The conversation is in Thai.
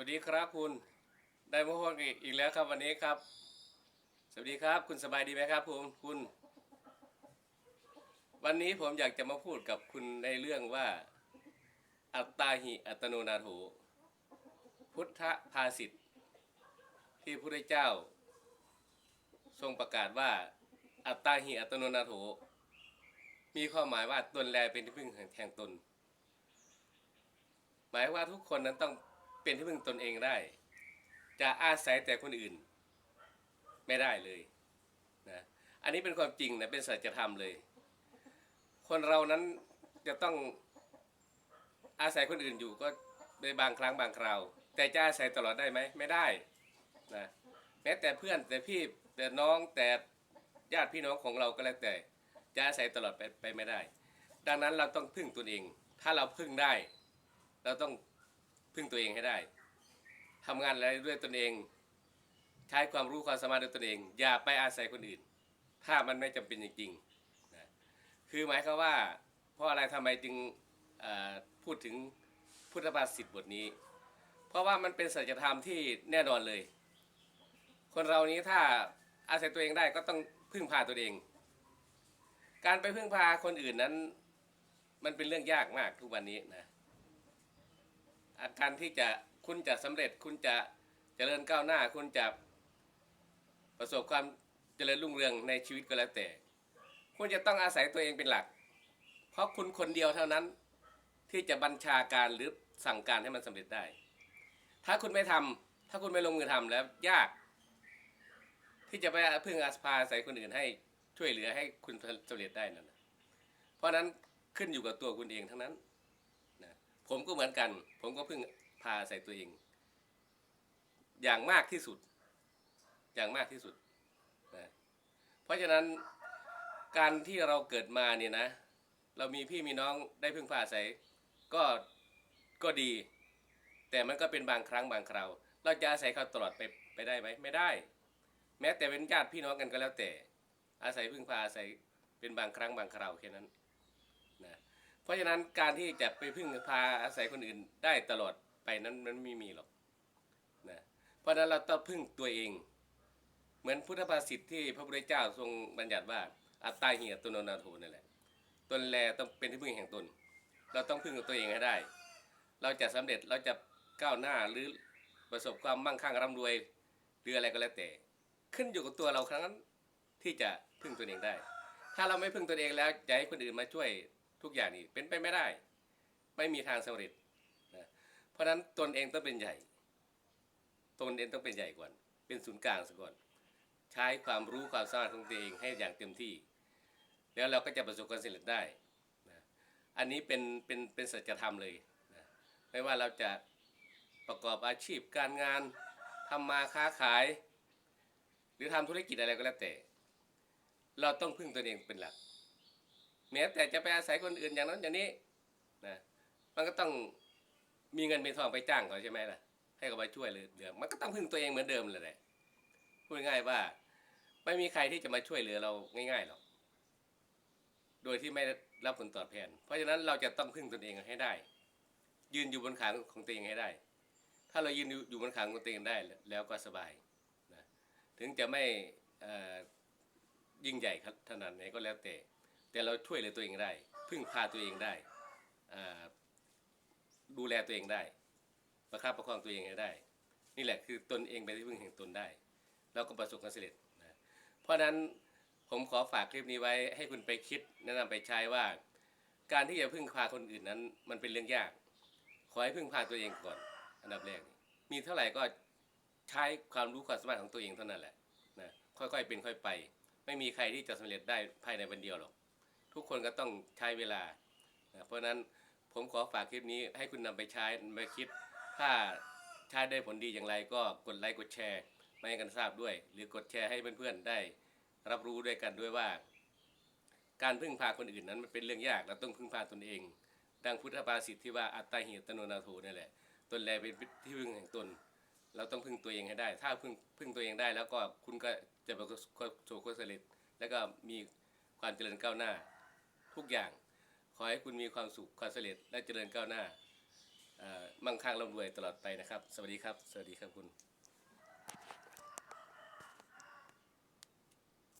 วัสดีครับคุณได้มาพบกันอีกแล้วครับวันนี้ครับ สวัสดีครับคุณสบายดีไหมครับผมคุณ วันนี้ผมอยากจะมาพูดกับคุณในเรื่องว่า อัตตาหิอัตโนนาโถพุทธภาษิตที่พระพุทธเจ้า ทรงประกาศว่า อัตตาหิอัตโนนาโถ มีความหมายว่าตนแลเป็นที่พึ่งแห่งตน หมายว่าทุกคนนั้นต้อง เป็นที่พึ่งตนเองได้ จะอาศัยแต่คนอื่น ไม่ได้เลยนะอันนี้เป็นความจริงนะเป็นสัจธรรมเลย คนเรานั้นจะต้องอาศัยคนอื่นอยู่ก็ในบางครั้งบางคราว แต่จะอาศัยตลอดได้ไหมไม่ได้นะแม้แต่เพื่อนแต่พี่แต่น้องแต่ญาติพี่น้องของเราก็แล้วแต่ จะอาศัยตลอดไปไปไม่ได้ ดังนั้นเราต้องพึ่งตนเอง ถ้าเราพึ่งได้ เราต้อง พึ่งตัวเองให้ได้ทำงานอะไรด้วยตนเอง ใช้ความรู้ความสามารถด้วยตนเอง อย่าไปอาศัยคนอื่น ถ้ามันไม่จำเป็นจริงๆนะคือหมายความว่า เพราะอะไรทำไมจึงพูดถึงพุทธภาษิตบทนี้ เพราะว่ามันเป็นสัจธรรมที่แน่นอนเลย คนเรานี้ถ้าอาศัยตัวเองได้ก็ต้องพึ่งพาตัวเอง การไปพึ่งพาคนอื่นนั้น มันเป็นเรื่องยากมากทุกวันนี้นะ การที่จะคุณจะสำเร็จ คุณจะเจริญก้าวหน้า คุณจะประสบความเจริญรุ่งเรืองในชีวิตก็แล้วแต่ คุณจะต้องอาศัยตัวเองเป็นหลัก เพราะคุณคนเดียวเท่านั้นที่จะบัญชาการหรือสั่งการให้มันสำเร็จได้ ถ้าคุณไม่ทำถ้าคุณไม่ลงมือทำแล้วยาก ที่จะไปพึ่งอาภาอาศัยคนอื่นให้ช่วยเหลือให้คุณสำเร็จได้นั่นเพราะฉะนั้นขึ้นอยู่กับตัวคุณเองทั้งนั้น ผมก็เหมือนกัน ผมก็เพิ่งพาใส่ตัวเอง อย่างมากที่สุด อย่างมากที่สุดนะเพราะฉะนั้นการที่เราเกิดมาเนี่ยนะ เรามีพี่มีน้องได้พึ่งพาอาศัยก็ก็ดี แต่มันก็เป็นบางครั้งบางคราวเราจะอาศัยเขาตลอดไปไปได้ไหมไม่ได้ แม้แต่เป็นญาติพี่น้องกันก็แล้วแต่ อาศัยพึ่งพาอาศัยเป็นบางครั้งบางคราวแค่นั้น เพราะฉะนั้นการที่จะไปพึ่งพาอาศัยคนอื่นได้ตลอดไปนั้นมันไม่มีหรอกนะเพราะฉะนั้นเราต้องพึ่งตัวเอง เหมือนพุทธภาษิตที่พระพุทธเจ้าทรงบัญญัติว่าอัตตาเหียตโนนาโถนั่นแหละตนแลต้องเป็นที่พึ่งแห่งตน เราต้องพึ่งตัวเองให้ได้ เราจะสำเร็จเราจะก้าวหน้าหรือประสบความมั่งคั่งร่ำรวยหรืออะไรก็แล้วแต่ ขึ้นอยู่กับตัวเราครั้งนั้นที่จะพึ่งตัวเองได้ ถ้าเราไม่พึ่งตัวเองแล้วจะให้คนอื่นมาช่วย ทุกอย่างนี่เป็นไปไม่ได้ ไม่มีทางสำเร็จนะเพราะฉะนั้นตนเองต้องเป็นใหญ่ ตนเองต้องเป็นใหญ่ก่อน เป็นศูนย์กลางซะก่อน ใช้ความรู้ความสามารถของตัวเองให้อย่างเต็มที่ แล้วเราก็จะประสบความสำเร็จได้นะอันนี้เป็นเป็นเป็นสัจธรรมเลยนะไม่ว่าเราจะประกอบอาชีพการงานทำมาค้าขาย หรือทำธุรกิจอะไรก็แล้วแต่ เราต้องพึ่งตัวเองเป็นหลัก แม้แต่จะไปอาศัยคนอื่นอย่างนั้นอย่างนี้นะมันก็ต้องมีเงินมีทองไปจ้างเขาใช่ไหมล่ะ ให้เขาไปช่วยเหลือมันก็ต้องพึ่งตัวเองเหมือนเดิมเลยแหละพูดง่ายว่า ไม่มีใครที่จะมาช่วยเหลือเราง่ายๆหรอกโดยที่ไม่รับผลตอบแทน เพราะฉะนั้นเราจะต้องพึ่งตนเองให้ได้ ยืนอยู่บนขาของตัวเองให้ได้ ถ้าเรายืนอยู่บนขาของตัวเองได้แล้วก็สบายนะถึงจะไม่ยิ่งใหญ่ขนาดไหนก็แล้วแต่ แต่เราช่วยเหลือตัวเองได้พึ่งพาตัวเองได้ดูแลตัวเองได้ ประคับประคองตัวเองได้ นี่แหละคือตนเองเป็นที่พึ่งแห่งตนได้ เราก็ประสบความสำเร็จนะเพราะฉะนั้นผมขอฝากคลิปนี้ไว้ให้คุณไปคิดแนะนำไปใช้ว่า การที่จะพึ่งพาคนอื่นนั้น มันเป็นเรื่องยาก ขอให้พึ่งพาตัวเองก่อน อันดับแรก มีเท่าไหร่ก็ใช้ความรู้ความสามารถของตัวเองเท่านั้นแหละนะค่อยๆเป็นค่อยไป ไม่มีใครที่จะสำเร็จได้ภายในวันเดียวหรอก ทุกคนก็ต้องใช้เวลานะเพราะฉะนั้นผมขอฝากคลิปนี้ให้คุณนำไปใช้ไปคิด ถ้าใช้ได้ผลดีอย่างไรก็กดไลค์กดแชร์มาให้กันทราบด้วย หรือกดแชร์ให้เพื่อนๆได้ รับรู้ด้วยกันด้วยว่า การพึ่งพาคนอื่นนั้นมันเป็นเรื่องยากเราต้องพึ่งพาตนเอง ดังพุทธภาษิตที่ว่าอัตตาหิตโนนาโถนี่แหละตนแลเป็นที่พึ่งแห่งตน เราต้องพึ่งตัวเองให้ได้ ถ้าพึ่งพึ่งตัวเองได้แล้วก็คุณก็จะประสบความสำเร็จแล้วก็มีความเจริญก้าวหน้า ทุกอย่าง ขอให้คุณมีความสุขความสำเร็จและเจริญก้าวหน้ามั่งคั่งร่ำรวยตลอดไปนะครับ สวัสดีครับ สวัสดีครับคุณ